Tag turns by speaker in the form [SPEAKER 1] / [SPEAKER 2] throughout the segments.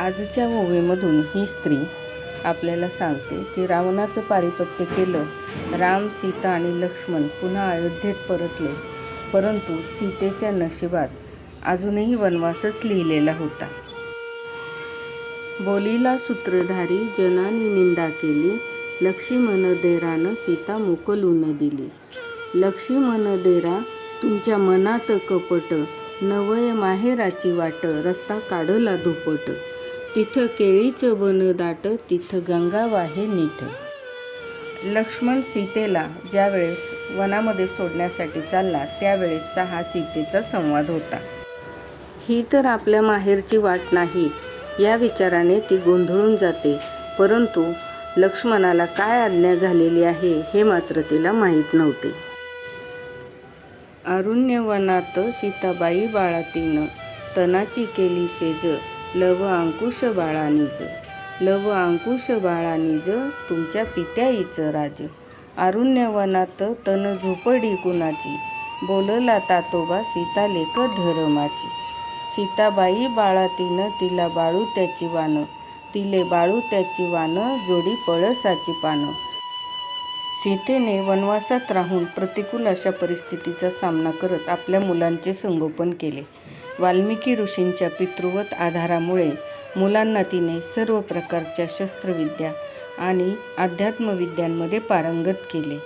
[SPEAKER 1] आजच्या ओवीमधून ही स्त्री आपल्याला सांगते की रावणाचं पारिपत्य केलं राम सीता आणि लक्ष्मण पुन्हा अयोध्येत परतले. परंतु सीतेच्या नशिबात अजूनही वनवासच लिहिलेला होता. बोलीला सूत्रधारी जनानी निंदा केली. लक्ष्मण देरानं सीता मोकलून दिली. लक्ष्मण देरा तुमच्या मनात कपट नवय माहेराची वाट रस्ता काढला धुपट तिथं केळीचं बन दाट तिथं गंगा वाहे नीठ लक्ष्मण सीतेला ज्यावेळेस वनामध्ये सोडण्यासाठी चालला त्यावेळेसचा हा सीतेचा संवाद होता. ही तर आपल्या माहेरची वाट नाही. या विचाराने ती गोंधळून जाते. परंतु लक्ष्मणाला काय आज्ञा झालेली आहे हे मात्र तिला माहीत नव्हते. अरण्यवनात सीताबाई बाळातीनं तनाची केली शेज लव अंकुश बाळानीज लव अंकुश बाळानीज तुमच्या पित्याईचं राज. अरुण्यवनात तन झोपडी कुणाची? बोलला तातोबा सीता लेक धरमाची. सीताबाई बाळातीनं तिला बाळू त्याची वानं. तिले बाळू त्याची वानं जोडी पळसाची पानं. सीतेने वनवासात राहून प्रतिकूल अशा परिस्थितीचा सामना करत आपल्या मुलांचे संगोपन केले. वाल्मिकी ऋषींच्या पितृवत आधारामुळे मुलांना तिने सर्व प्रकारच्या शस्त्रविद्या आणि अध्यात्मविद्यांमध्ये पारंगत केले.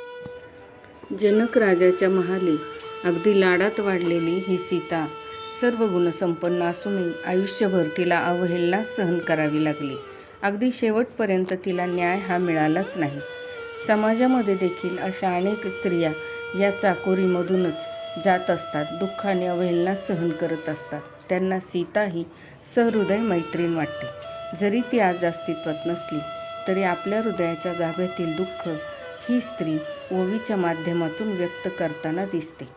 [SPEAKER 1] जनक राजाच्या महाली अगदी लाडात वाढलेली ही सीता सर्व गुणसंपन्न असूनही आयुष्यभर तिला अवहेलना सहन करावी लागली. अगदी शेवटपर्यंत तिला न्याय हा मिळालाच नाही. समाजामध्ये देखील अशा अनेक स्त्रिया या चाकोरीमधूनच जात असतात दुःखाने अवहेलना सहन करत असतात. त्यांना सीता ही सहृदय मैत्रीण वाटते. जरी ती आज अस्तित्वात नसली तरी आपल्या हृदयाच्या गाभ्यातील दुःख ही स्त्री ओवीच्या माध्यमातून व्यक्त करताना दिसते.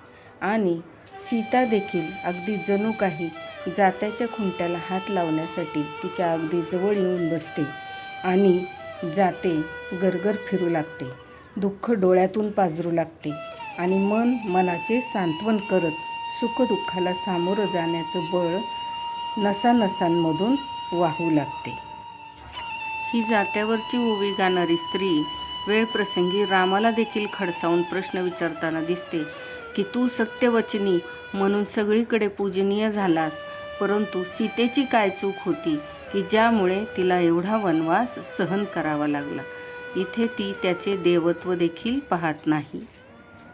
[SPEAKER 1] आणि सीता देखील अगदी जणू काही जात्याच्या खुंट्याला हात लावण्यासाठी तिच्या अगदी जवळ येऊन बसते आणि जाते गरगर फिरू लागते. दुःख डोळ्यातून पाजरू लागते. आणि मन मनाचे सांत्वन करत सुखदुःखाला सामोरं जाण्याचं बळ नसानसांमधून वाहू लागते. ही जात्यावरची ओवी गाणारी स्त्री वेळप्रसंगी रामाला देखील खडसावून प्रश्न विचारताना दिसते की तू सत्यवचनी म्हणून सगळीकडे पूजनीय झालास परंतु सीतेची काय चूक होती की ज्यामुळे तिला एवढा वनवास सहन करावा लागला? इथे ती त्याचे देवत्व देखील पाहत नाही.